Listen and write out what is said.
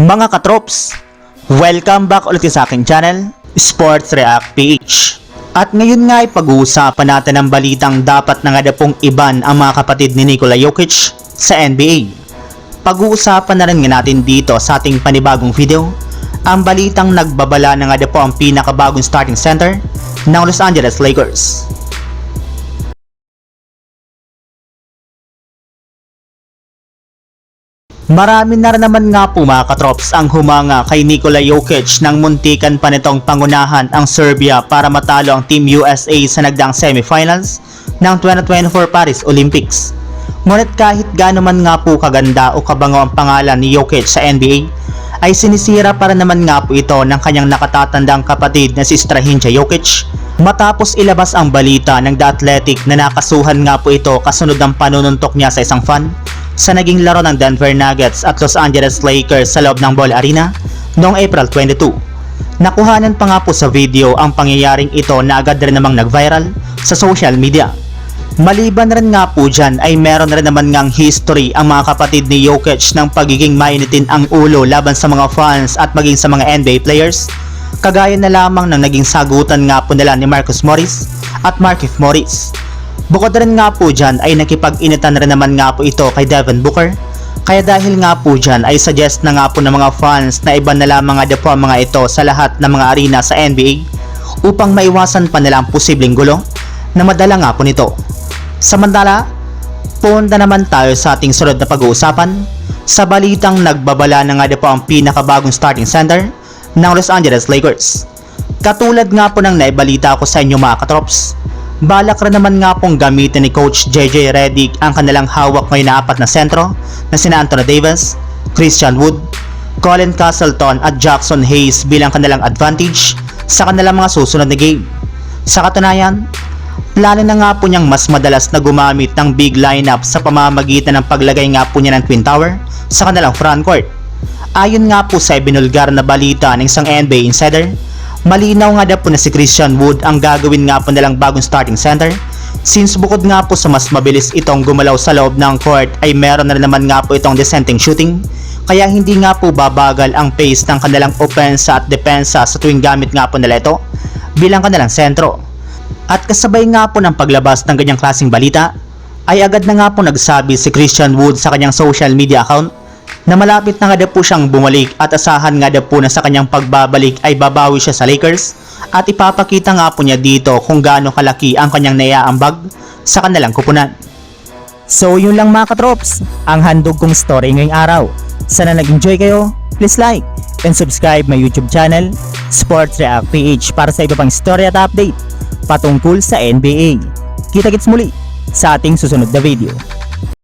Mga katrops, welcome back ulit sa aking channel, Sports React PH. At ngayon nga ay pag-uusapan natin ang balitang dapat na nga iban ang mga kapatid ni Nikola Jokic sa NBA. Pag-uusapan na rin nga natin dito sa ating panibagong video, ang balitang nagbabala na nga po ang pinakabagong starting center ng Los Angeles Lakers. Marami na naman nga po mga katrops ang humanga kay Nikola Jokic nang muntikan pa nitong pangunahan ang Serbia para matalo ang Team USA sa nagdaang semifinals ng 2024 Paris Olympics. Ngunit kahit gaano man nga po kaganda o kabango ang pangalan ni Jokic sa NBA, ay sinisira para naman nga po ito ng kanyang nakatatandang kapatid na si Strahinja Jokic matapos ilabas ang balita ng The Athletic na nakasuhan nga po ito kasunod ng panununtok niya sa isang fan sa naging laro ng Denver Nuggets at Los Angeles Lakers sa loob ng Ball Arena noong April 22. Nakuhanan pa nga po sa video ang pangyayaring ito na agad rin namang nag-viral sa social media. Maliban rin nga po dyan ay meron rin naman ngang history ang mga kapatid ni Jokic ng pagiging mainitin ang ulo laban sa mga fans at maging sa mga NBA players. Kagaya na lamang ng naging sagutan nga po nila ni Marcus Morris at Markif Morris. Bukod rin nga po dyan ay nakipag-initan rin naman nga po ito kay Devin Booker. Kaya dahil nga po dyan ay suggest na nga po ng mga fans na iba na lamang nga po ang mga ito sa lahat ng mga arena sa NBA upang maiwasan pa nila ang posibleng gulo na madala nga po nito. Samantala, punta naman tayo sa ating sunod na pag-uusapan sa balitang nagbabala na nga po ang pinakabagong starting center ng Los Angeles Lakers. Katulad nga po ng naibalita ko sa inyo mga katrops, balak rin naman nga pong gamitin ni Coach JJ Redick ang kanilang hawak ngayon na apat na sentro na sina Anthony Davis, Christian Wood, Colin Castleton at Jackson Hayes bilang kanilang advantage sa kanilang mga susunod na game. Sa katunayan, plano na nga po niyang mas madalas na gumamit ng big lineup sa pamamagitan ng paglagay nga po niya ng Twin Tower sa kanilang front court. Ayon nga po sa ibinulgar na balita ng isang NBA insider, malinaw nga daw po na si Christian Wood ang gagawin nga po nilang bagong starting center since bukod nga po sa mas mabilis itong gumalaw sa loob ng court ay meron na naman nga po itong dissenting shooting kaya hindi nga po babagal ang pace ng kanilang opensa at depensa sa tuwing gamit nga po nila ito bilang kanilang sentro. At kasabay nga po ng paglabas ng ganyang klaseng balita, ay agad na nga po nagsabi si Christian Wood sa kanyang social media account na malapit na nga daw po siyang bumalik at asahan nga daw po na sa kanyang pagbabalik ay babawi siya sa Lakers at ipapakita nga po niya dito kung gaano kalaki ang kanyang naiaambag sa kanilang kupunan. So yun lang mga katrops, ang handog kong story ngayong araw. Sana nag-enjoy kayo, please like and subscribe my YouTube channel, Sports React PH para sa iba pang story at update patungkol sa NBA. Kita-kits muli sa ating susunod na video.